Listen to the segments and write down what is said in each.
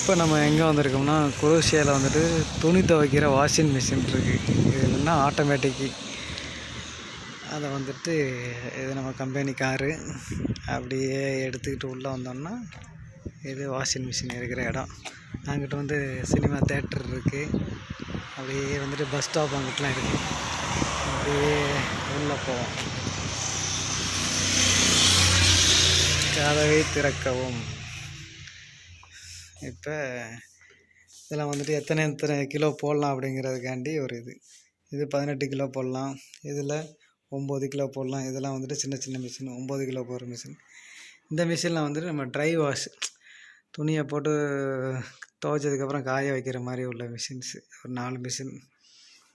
இப்போ நம்ம எங்கே வந்திருக்கோம்னா குரோஷியாவில் வந்துட்டு துணி துவைக்கிற வாஷிங் மிஷின் இருக்குது இது இல்லைன்னா ஆட்டோமேட்டிக்கு அதை வந்துட்டு இது நம்ம கம்பெனி காரு அப்படியே எடுத்துக்கிட்டு உள்ளே வந்தோம்னா இது வாஷிங் மிஷின் இருக்கிற இடம். அங்கிட்ட வந்து சினிமா தேட்டர் இருக்குது அப்படியே வந்துட்டு பஸ் ஸ்டாப் அங்கிட்டலாம் இருக்குது அப்படியே உள்ளே போவோம். கதவை திறக்கவும் இப்போ இதெல்லாம் வந்துட்டு எத்தனை எத்தனை கிலோ போடலாம் அப்படிங்கிறதுக்காண்டி ஒரு இது. இது பதினெட்டு கிலோ போடலாம். இதில் ஒம்பது கிலோ போடலாம். இதெல்லாம் வந்துட்டு சின்ன சின்ன மிஷின் ஒம்பது கிலோ போடுற மிஷின் இந்த மிஷினில் வந்துட்டு நம்ம ட்ரை வாஷ் துணியை போட்டு துவைச்சதுக்கப்புறம் காய வைக்கிற மாதிரி உள்ள மிஷின்ஸு ஒரு நாலு மிஷின்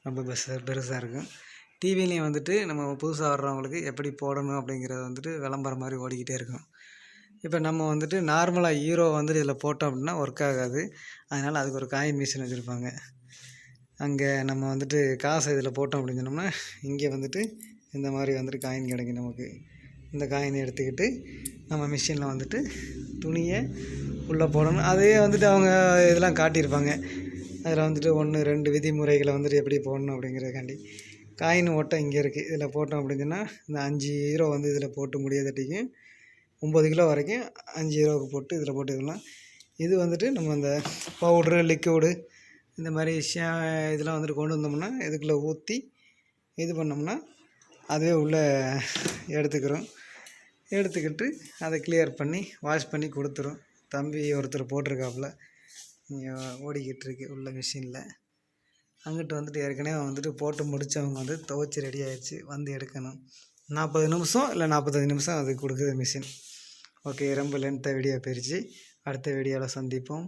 ரொம்ப பெருசாக பெருசாக இருக்கும். டிவிலையும் வந்துட்டு நம்ம புதுசாக வர்றவங்களுக்கு எப்படி போடணும் அப்படிங்கிறத வந்துட்டு விளம்பரம் மாதிரி ஓடிக்கிட்டே இருக்கும். இப்போ நம்ம வந்துட்டு நார்மலாக ஹீரோ வந்துட்டு இதில் போட்டோம் அப்படின்னா ஒர்க் ஆகாது. அதனால் அதுக்கு ஒரு காயின் மிஷின் வச்சுருப்பாங்க. அங்கே நம்ம வந்துட்டு காசை இதில் போட்டோம் அப்படின்னு சொன்னோம்னா இங்கே வந்துட்டு இந்த மாதிரி வந்துட்டு காயின் கிடைக்கும் நமக்கு. இந்த காயினை எடுத்துக்கிட்டு நம்ம மிஷினில் வந்துட்டு துணியை உள்ளே போடணும். அதே வந்துட்டு அவங்க இதெல்லாம் காட்டியிருப்பாங்க. அதில் வந்துட்டு ஒன்று ரெண்டு விதிமுறைகளை வந்துட்டு எப்படி போடணும் அப்படிங்கிறதுக்காண்டி. காயின் ஓட்டம் இங்கே இருக்குது இதில் போட்டோம் அப்படின்னு சொன்னால் இந்த அஞ்சு ஹீரோ வந்து இதில் போட்டு முடியாதட்டிக்கும் ஒம்பது கிலோ வரைக்கும் அஞ்சு ரூபாவுக்கு போட்டு இதில் போட்டு இது வந்துட்டு நம்ம அந்த பவுட்ரு லிக்விடு இந்த மாதிரி ஷே இதெல்லாம் வந்துட்டு கொண்டு வந்தோம்னா இதுக்குள்ளே ஊற்றி இது பண்ணோம்னா அதுவே உள்ளே எடுத்துக்கிறோம். எடுத்துக்கிட்டு அதை கிளியர் பண்ணி வாஷ் பண்ணி கொடுத்துரும். தம்பி ஒருத்தர் போட்டிருக்காப்புல. இங்கே ஓடிக்கிட்டு இருக்கு உள்ள மிஷினில் அங்கிட்டு வந்துட்டு ஏற்கனவே வந்துட்டு போட்டு முடித்தவங்க வந்து துவைச்சி ரெடி ஆயிடுச்சு. வந்து எடுக்கணும். நாற்பது நிமிஷம் இல்லை நாற்பத்தஞ்சு நிமிஷம் அது கொடுக்குது மிஷின் ஓகே ரொம்ப லென்த்தாக வீடியோ போயிடுச்சு அடுத்த வீடியோவில் சந்திப்போம்.